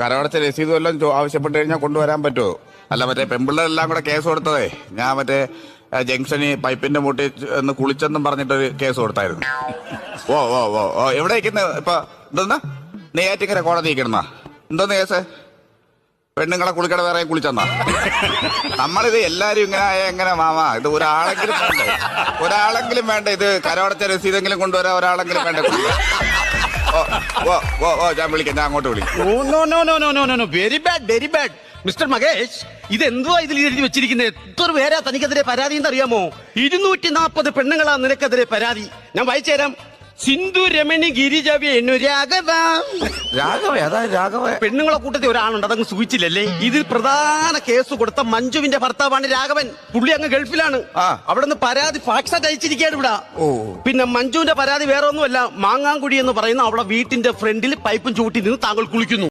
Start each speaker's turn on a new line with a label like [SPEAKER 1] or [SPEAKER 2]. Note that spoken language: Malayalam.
[SPEAKER 1] കരമടച്ച രസീത് എല്ലാം ചോ- ആവശ്യപ്പെട്ട് കഴിഞ്ഞാൽ കൊണ്ടുവരാൻ പറ്റുമോ അല്ല മറ്റേ പെമ്പിള്ളേരെല്ലാം കൂടെ കേസ് കൊടുത്തതേ. ഞാൻ മറ്റേ ആ, ജംഗ്ഷനിൽ പൈപ്പിന്റെ മുട്ടി ഒന്ന് കുളിച്ചെന്നും പറഞ്ഞിട്ടൊരു കേസ് കൊടുത്തായിരുന്നു. ഓ ഓ ഓ ഓ എവിടെ ഇരിക്കുന്ന? ഇപ്പൊ എന്താ നെയ്യാറ്റിക്കര കോടതി ഇരിക്കണ എന്തോന്ന് കേസ്? പെണ്ണുങ്ങളെ കുളിക്കട വേറെ കുളിച്ചെന്നാ? നമ്മളിത് എല്ലാരും ഇങ്ങനെ ആയ എങ്ങനെ മാമാ? ഇത് ഒരാളെങ്കിലും വേണ്ട? ഒരാളെങ്കിലും വേണ്ട? ഇത് കരമടച്ച രസീതെങ്കിലും കൊണ്ടുവരാ ഒരാളെങ്കിലും വേണ്ട? ഓ ഞാൻ വിളിക്കാം ഞാൻ അങ്ങോട്ട് വിളിക്കാം.
[SPEAKER 2] Very bad very bad mister Makesh ഇത് എന്തുവാ ഇതിൽ എഴുതി വെച്ചിരിക്കുന്നത് എത്ര പേരാ തനിക്കെതിരെ പരാതി എന്നറിയാമോ? ഇരുന്നൂറ്റി നാൽപ്പത് പെണ്ണുങ്ങളാ നിനക്കെതിരെ പരാതി. ഞാൻ വായിച്ചു തരാം. സിന്ധു രമണി ഗിരിജ വേണു രാഘവ.
[SPEAKER 1] രാഘവ അതാ രാഘവ.
[SPEAKER 2] പെണ്ണുങ്ങളെ കൂട്ടത്തിൽ ഒരാളുണ്ട് അതങ്ങ് സൂചിച്ചില്ലല്ലേ ഇതിൽ പ്രധാന കേസ് കൊടുത്ത മഞ്ജുവിന്റെ ഭർത്താവാണ് രാഘവൻ. പുള്ളി അങ്ങ് ഗൾഫിലാണ്.
[SPEAKER 1] ആ.
[SPEAKER 2] അവിടെ നിന്ന് പരാതി ഫാക്സ് അയച്ചിരിക്കുകയാണ് ഇവിടെ.
[SPEAKER 1] ഓ.
[SPEAKER 2] പിന്നെ മഞ്ജുവിന്റെ പരാതി വേറെ ഒന്നുമല്ല മാങ്ങാങ്കുടി എന്ന് പറയുന്ന അവളെ വീട്ടിന്റെ ഫ്രണ്ടിൽ പൈപ്പും ചൂട്ടി നിന്ന് താങ്കൾ കുളിക്കുന്നു.